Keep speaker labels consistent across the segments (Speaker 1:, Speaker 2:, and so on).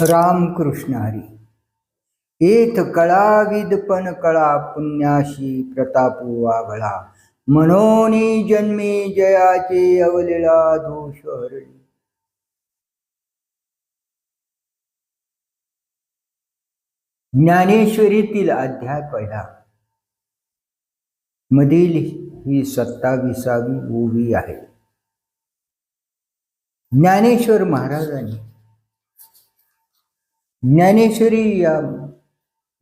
Speaker 1: रामकृष्ण हरी एथ कळाविद पण कळा पुण्याशी प्रतापुवा वागळा मनोनी जन्मी जयाचे अवलिळा दोष हरली ज्ञानेश्वरीतील अध्याय पहिला मधील ही सत्ताविसावी ओवी आहे। ज्ञानेश्वर महाराजांनी ज्ञानेश्वरी या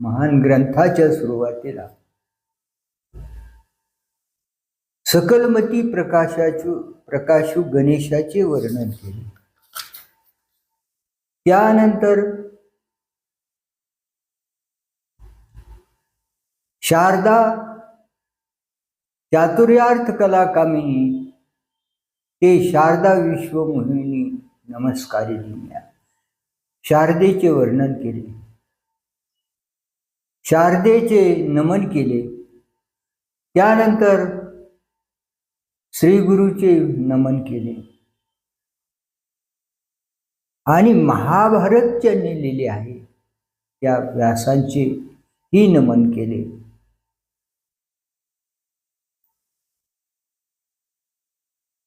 Speaker 1: महान ग्रंथाच्या सुरुवातीला सकलमती प्रकाशाचू प्रकाशू गणेशाचे वर्णन केले. त्यानंतर शारदा चातुर्यार्थ कला कामिनी ते शारदा विश्वमोहिनी नमस्कारी दिन्या शारदेचे वर्णन केले. शारदेचे नमन केले. त्यानंतर श्री गुरुचे नमन केले. आणि महाभारत ज्यांनी लिहिले आहे. त्या व्यासांचे ही नमन केले.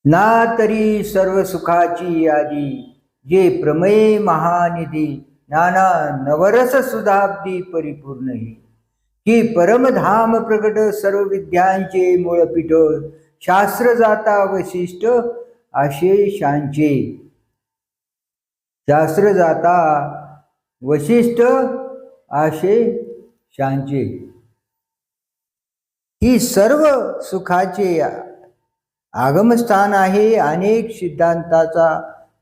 Speaker 1: ना तरी सर्व सुखाची यादी जे प्रमेय महानिधी नाना नवरस सुधाब्दी परिपूर्ण ही. की परमधाम प्रकट सर्व विद्यांचे मूळपीठ शास्त्र जाता वशिष्ठ आशेषांचे शास्त्र जाता वशिष्ठ आशेषांचे ही सर्व सुखाचे आगमस्थान आहे अनेक सिद्धांताचा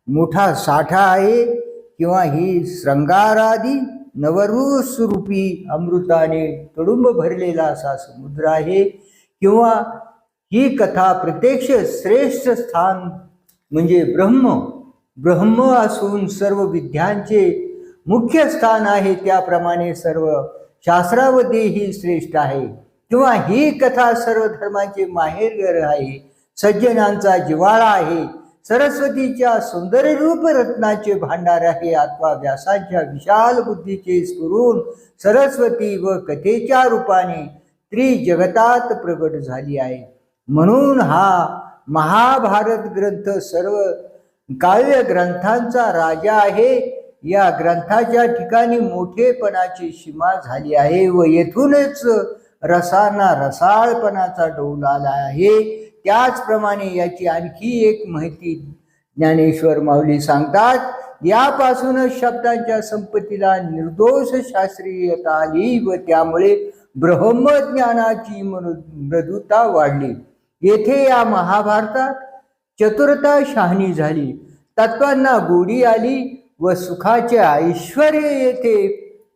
Speaker 1: मोठा साठा आहे किंवा ही श्रंगारादी नवरूस रूपी अमृताने तुडुंब भरलेला असा समुद्र आहे किंवा ही कथा प्रत्यक्ष श्रेष्ठ स्थान म्हणजे ब्रह्म. ब्रह्म असून सर्व विद्यांचे मुख्य स्थान आहे त्याप्रमाणे सर्व शास्त्रामध्ये ही श्रेष्ठ आहे किंवा ही कथा सर्व धर्मांचे माहेरघर आहे. सज्जनांचा जिवाळा आहे. सरस्वतीच्या सुंदर रूप रत्नाचे भांडार आहे. अथवा व्यासांच्या विशाल बुद्धीचे स्फुरून सरस्वती व कथेच्या रूपाने त्रिजगतात प्रगट झाली आहे. म्हणून हा महाभारत ग्रंथ सर्व काव्य ग्रंथांचा राजा आहे. या ग्रंथाच्या ठिकाणी मोठेपणाची सीमा झाली आहे व येथूनच रसांना रसाळपणाचा डोल आला आहे. त्याचप्रमाणे याची आणखी एक माहिती ज्ञानेश्वर माऊली सांगतात. यापासूनच शब्दांच्या संपत्तीला निर्दोष शास्त्रीयता आली व त्यामुळे ब्रह्मज्ञानाची मृदुता वाढली. येथे या महाभारतात चतुरता शहाणी झाली. तत्वांना गोडी आली व सुखाचे ऐश्वर येथे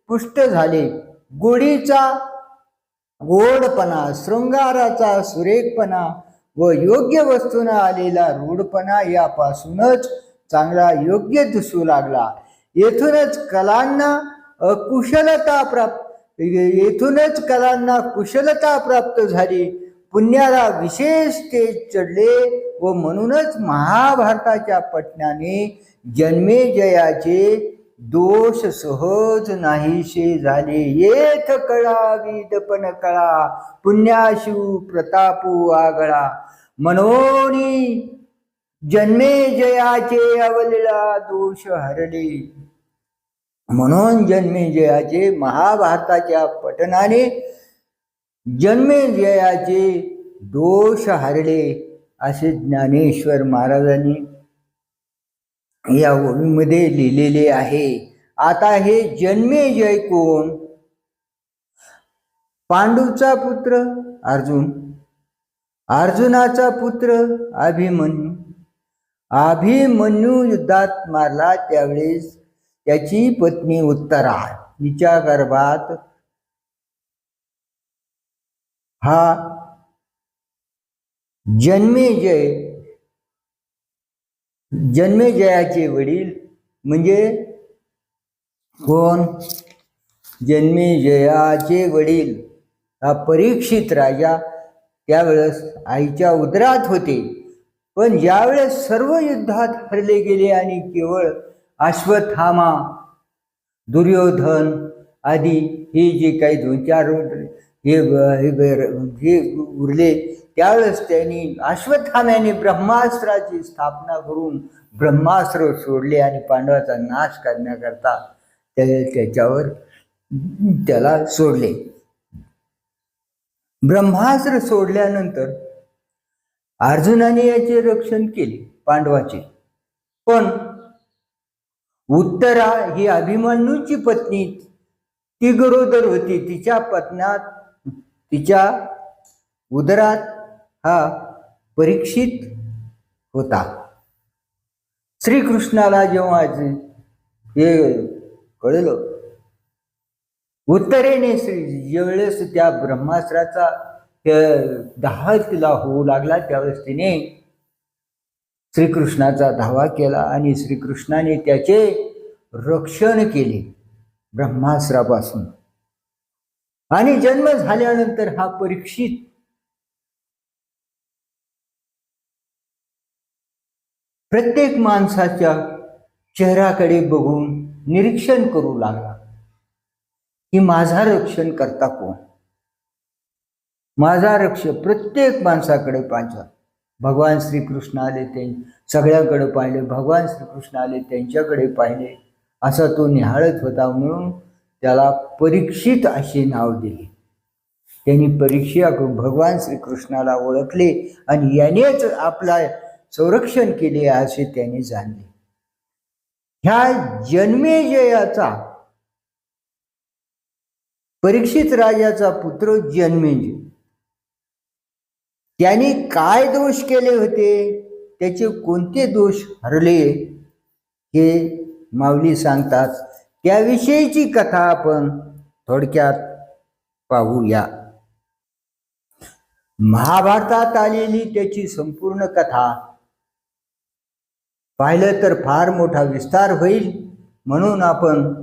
Speaker 1: पुष्ट झाले. गोडीचा गोडपणा शृंगाराचा सुरेखपणा व योग्य वस्तूनं आलेला रूढपणा यापासूनच चांगला योग्य दिसू लागला. येथूनच कलांना कुशलता प्राप्त येथूनच कलांना कुशलता प्राप्त झाली. पुण्याला विशेष तेज चढले व म्हणूनच महाभारताच्या पटण्याने जन्मे जयाचे दोष सहज नाहीसे झाले. येथ कळा विदपन कळा पुण्याशिव प्रतापू आगळा. मनोनी जन्मे जयाचे अवलिळा दोष हरले. म्हणून जन्मे जयाचे महाभारताच्या पठनाने जन्मे जयाचे दोष हरले असे ज्ञानेश्वर महाराजांनी या ओळीमध्ये लिहिलेले आहे. आता हे जन्मे जय कोण? पांडूचा पुत्र अर्जुन. अर्जुनाचा पुत्र अभिमन्यू. अभिमन्यू युद्धात मारला त्यावेळेस त्याची पत्नी उत्तरा तिच्या गर्भात हा जन्मेजय जन्मेजयाचे वडील म्हणजे कोण? जन्मेजयाचे वडील हा परीक्षित राजा त्यावेळेस आईच्या उदरात होते. पण ज्यावेळेस सर्व युद्धात हरले गेले आणि केवळ अश्वत्थामा दुर्योधन आदी हे जे काही दोन चार हे हे उरले त्यावेळेस त्यांनी अश्वत्थाम्याने ब्रह्मास्त्राची स्थापना करून ब्रह्मास्त्र सोडले आणि पांडवाचा नाश करण्याकरता त्या त्याच्यावर त्याला सोडले. ब्रह्मास्त्र सोडल्यानंतर अर्जुनाने याचे रक्षण केले पांडवाचे. पण उत्तरा ही अभिमन्यूची पत्नी ती गरोदर होती. तिच्या पत्नात तिच्या उदरात हा परीक्षित होता. श्रीकृष्णाला जेव्हा हे कळलं उत्तरेने श्री ज्यावेळेस त्या ब्रह्मास्त्राचा दहा तिला होऊ लागला. त्यावेळेस तिने श्रीकृष्णाचा धावा केला आणि श्रीकृष्णाने त्याचे रक्षण केले ब्रह्मास्त्रापासून. आणि जन्म झाल्यानंतर हा परीक्षित प्रत्येक माणसाच्या चेहऱ्याकडे बघून निरीक्षण करू लागला. की माझा रक्षण करता कोण? माझा रक्ष प्रत्येक माणसाकडे पाहिजे. भगवान श्रीकृष्ण आले ते सगळ्याकडे पाहिले. भगवान श्रीकृष्ण आले त्यांच्याकडे पाहिले. असा तो निहाळत होता म्हणून त्याला परीक्षित असे नाव दिले. त्यांनी परीक्षा करून भगवान श्रीकृष्णाला ओळखले आणि यानेच आपला संरक्षण केले असे त्याने जाणले. ह्या जन्मेजयाचा परीक्षित राजाचा पुत्र जन्मेजय. त्यांनी काय दोष केले होते? त्याचे कोणते दोष हरले? हे माऊली सांगतात. त्याविषयीची कथा आपण थोडक्यात पाहूया. महाभारतात आलेली त्याची संपूर्ण कथा पाहिलं तर फार मोठा विस्तार होईल म्हणून आपण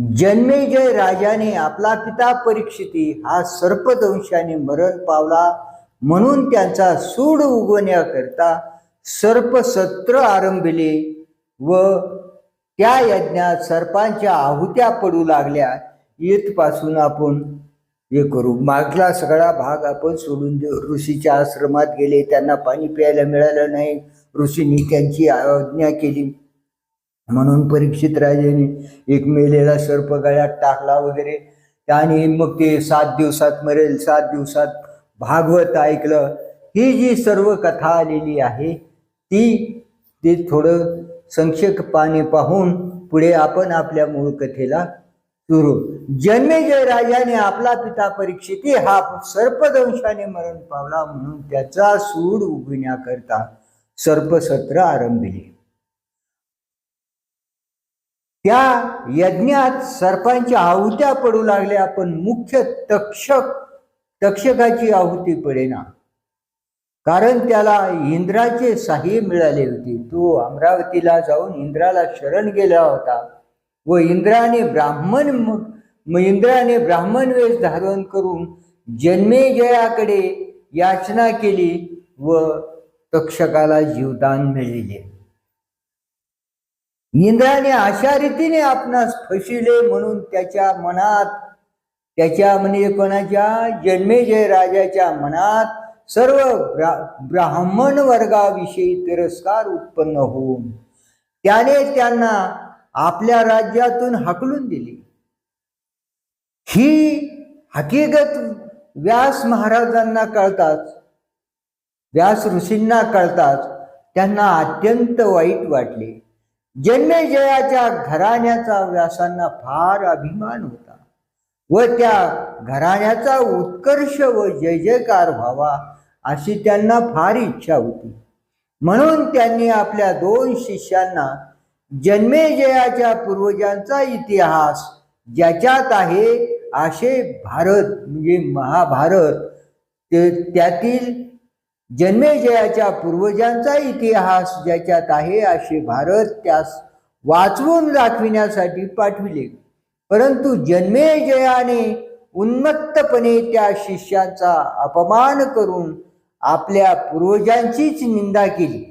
Speaker 1: जन्मेजय राजाने आपला पिता परीक्षिती हा सर्पदंशाने मरण पावला म्हणून त्यांचा सूड उगवण्याकरता सर्पसत्र आरंभिले व त्या यज्ञात सर्पांच्या आहुत्या पडू लागल्या. इथपासून आपण हे करू. मागला सगळा भाग आपण सोडून देऊ. ऋषीच्या आश्रमात गेले. त्यांना पाणी प्यायला मिळालं नाही. ऋषींनी त्यांची आज्ञा केली. म्हणून परीक्षित राजाने एक मेलेला सर्प गळ्यात टाकला वगैरे. आणि मग ते सात दिवसात मरेल सात दिवसात भागवत ऐकलं. ही जी सर्व कथा आलेली आहे ती ते थोडं संक्षेपाने पाहून पुढे आपण आपल्या मूळ कथेला सुरू. जन्मेजय राजाने आपला पिता परीक्षिती हा सर्पदंशाने मरण पावला म्हणून त्याचा सूड उगविण्याकरता सर्पसत्र आरंभिले. त्या यज्ञात सर्पांच्या आहुत्या पडू लागल्या पण मुख्य तक्षक तक्षकाची आहुती पडेना. कारण त्याला इंद्राचे साह्य मिळाले होते. तो अमरावतीला जाऊन इंद्राला शरण गेला होता. व इंद्राने ब्राह्मण इंद्राने ब्राह्मण वेश धारण करून जन्मेजयाकडे याचना केली व तक्षकाला जीवदान मिळविले इंद्राने अशा रीतीने आपणास फसिले म्हणून त्याच्या मनात त्याच्या म्हणजे कोणाच्या जन्मेजय राजाच्या मनात सर्व ब्रा ब्राह्मण वर्गाविषयी तिरस्कार उत्पन्न होऊन त्याने त्यांना आपल्या राज्यातून हकलून दिली. ही हकीकत व्यास महाराजांना कळताच व्यास ऋषींना कळताच त्यांना अत्यंत वाईट वाटले. जन्मेजयाच्या घराण्याचा व्यासांना फार अभिमान होता व त्या घराण्याचा उत्कर्ष व जय जयकार व्हावा अशी त्यांना फार इच्छा होती. म्हणून त्यांनी आपल्या दोन शिष्यांना जन्मेजयाच्या पूर्वजांचा इतिहास ज्याच्यात आहे असे भारत म्हणजे महाभारत ते त्यातील जन्मेजयाच्या पूर्वजांचा इतिहास ज्याच्यात आहे असे भारत त्यास वाचवून दाखविण्यासाठी पाठविले. परंतु जन्मेजयाने उन्मत्तपणे त्या शिष्यांचा अपमान करून आपल्या पूर्वजांचीच निंदा केली.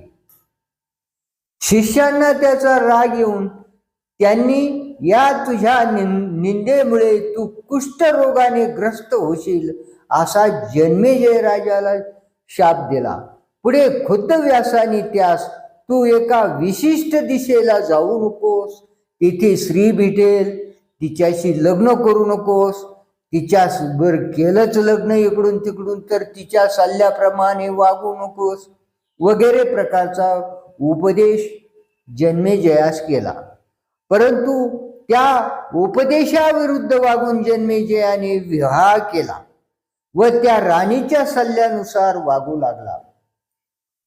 Speaker 1: शिष्यांना त्याचा राग येऊन त्यांनी या तुझ्या निंदेमुळे तू कुष्ठरोगाने ग्रस्त होशील असा जन्मेजय राजाला शाप दिला. पुढे खुद्द व्यासाने त्यास तू एका विशिष्ट दिशेला जाऊ नकोस. तिथे स्त्री भेटेल. तिच्याशी लग्न करू नकोस. तिच्या बर केलंच लग्न इकडून तिकडून तर तिच्या सल्ल्याप्रमाणे वागू नकोस. वगैरे प्रकारचा उपदेश जन्मेजयास केला. परंतु त्या उपदेशाविरुद्ध वागून जन्मेजयाने विवाह केला. व त्या राणीच्या सल्ल्यानुसार वागू लागला.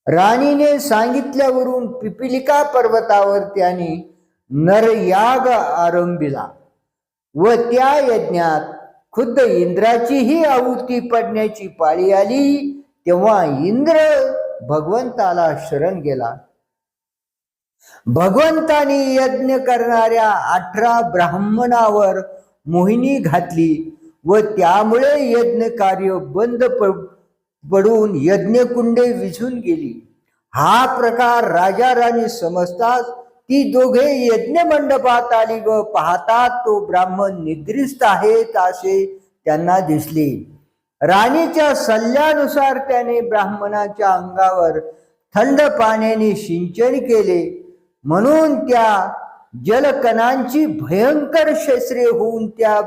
Speaker 1: राणीने सांगितल्यावरून पिपिलिका पर्वतावर त्याने नरयाग आरंभिला व त्या यज्ञात खुद्द इंद्राचीही आहुती पडण्याची पाळी आली. तेव्हा इंद्र भगवंताला शरण गेला. भगवंताने यज्ञ करणाऱ्या अठरा ब्राह्मणावर मोहिनी घातली. व त्यामुळे यज्ञ कार्य बंद पडून यज्ञकुंडे विझून गेली. हा प्रकार राजा राणी समजताच ती दोघे यज्ञ मंडपात आली व पाहतात तो ब्राह्मण निद्रिस्त आहेत असे त्यांना दिसले. राणीच्या सल्ल्यानुसार त्याने ब्राह्मणाच्या अंगावर थंड पाण्याने सिंचन केले. म्हणून त्या जलकणांची भयंकर शस्त्रे होऊन त्या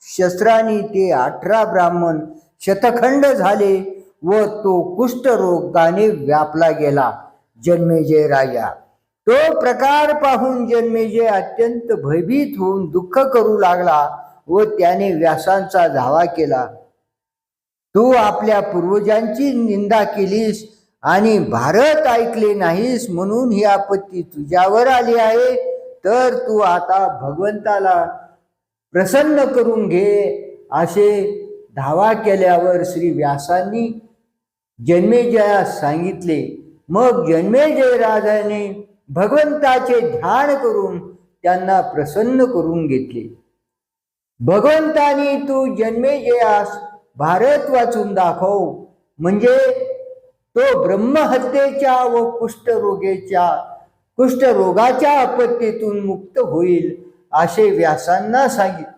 Speaker 1: शस्त्रांनी ते अठरा ब्राह्मण शतखंड झाले व तो कुष्ठरोगाने व्यापला गेला. जन्मेजय राजा. तो प्रकार पाहून जन्मेजय अत्यंत भयभीत होऊन दुःख करू लागला व त्याने व्यासांचा धावा केला. तू आपल्या पूर्वजांची निंदा केलीस आणि भारत ऐकले नाहीस म्हणून ही आपत्ती तुझ्यावर आली आहे. तर तू आता भगवंताला प्रसन्न करून घे असे धावा केल्यावर श्री व्यासांनी जन्मेजयास सांगितले. मग जन्मेजय राजाने भगवंताचे ध्यान करून त्यांना प्रसन्न करून घेतले. भगवंतानी तू जन्मेजयास भारत वाचून दाखव. म्हणजे तो ब्रह्महत्येच्या व कुष्ठरोगेच्या कुष्ठरोगाच्या आपत्तीतून मुक्त होईल. असे व्यासांना सांगितले.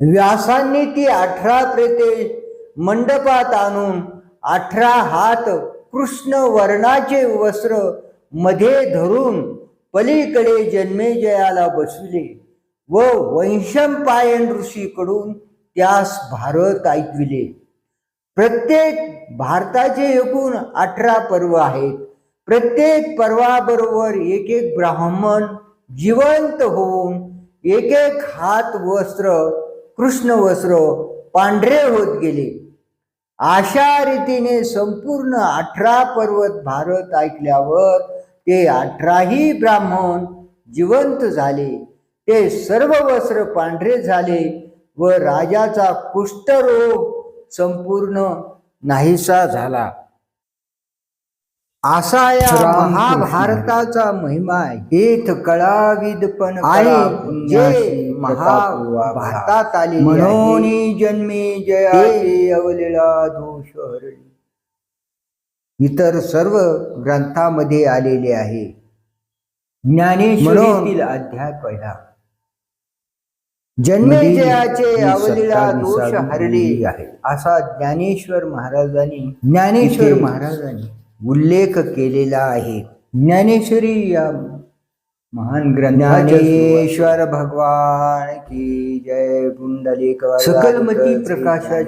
Speaker 1: व्यासांनी ती अठरा प्रेते मंडपात आणून अठरा हात कृष्ण वर्णाचे वस्त्रमध्ये धरून पलीकडे जन्मेजयाला बसविले व वैशंपायन ऋषीकडून त्यास भारत ऐकविले. प्रत्येक भारताचे एकूण अठरा पर्व आहेत. प्रत्येक पर्वाबरोबर एक एक ब्राह्मण जिवंत होऊन एक एक हात वस्त्र कृष्ण वस्त्र पांढरे होत गेले. अशा रीतीने संपूर्ण अठरा पर्वत भारत ऐकल्यावर ते अठराही ब्राह्मण जिवंत झाले. ते सर्व वस्त्र पांढरे झाले व राजाचा कुष्ठरोग संपूर्ण नाहीसा झाला. असा या महाभारताचा महिमा हेत कळाविद पण आहे जे महाभारतात आले म्हणून जन्मे जयाचे अवलिळा दोष इतर सर्व ग्रंथामध्ये आलेले आहे. ज्ञानेश्वरीतील अध्याय पहिला जन्मेजयाचे अवलिळा दोष हरले.
Speaker 2: आहे.
Speaker 1: असा ज्ञानेश्वर महाराजांनी ज्ञानेश्वर महाराजांनी उल्लेख केलेला आहे. ज्ञानेश्वरी या महान ग्रंथानेश्वर भगवान की जय पुंडलिक सकलमती प्रकाशा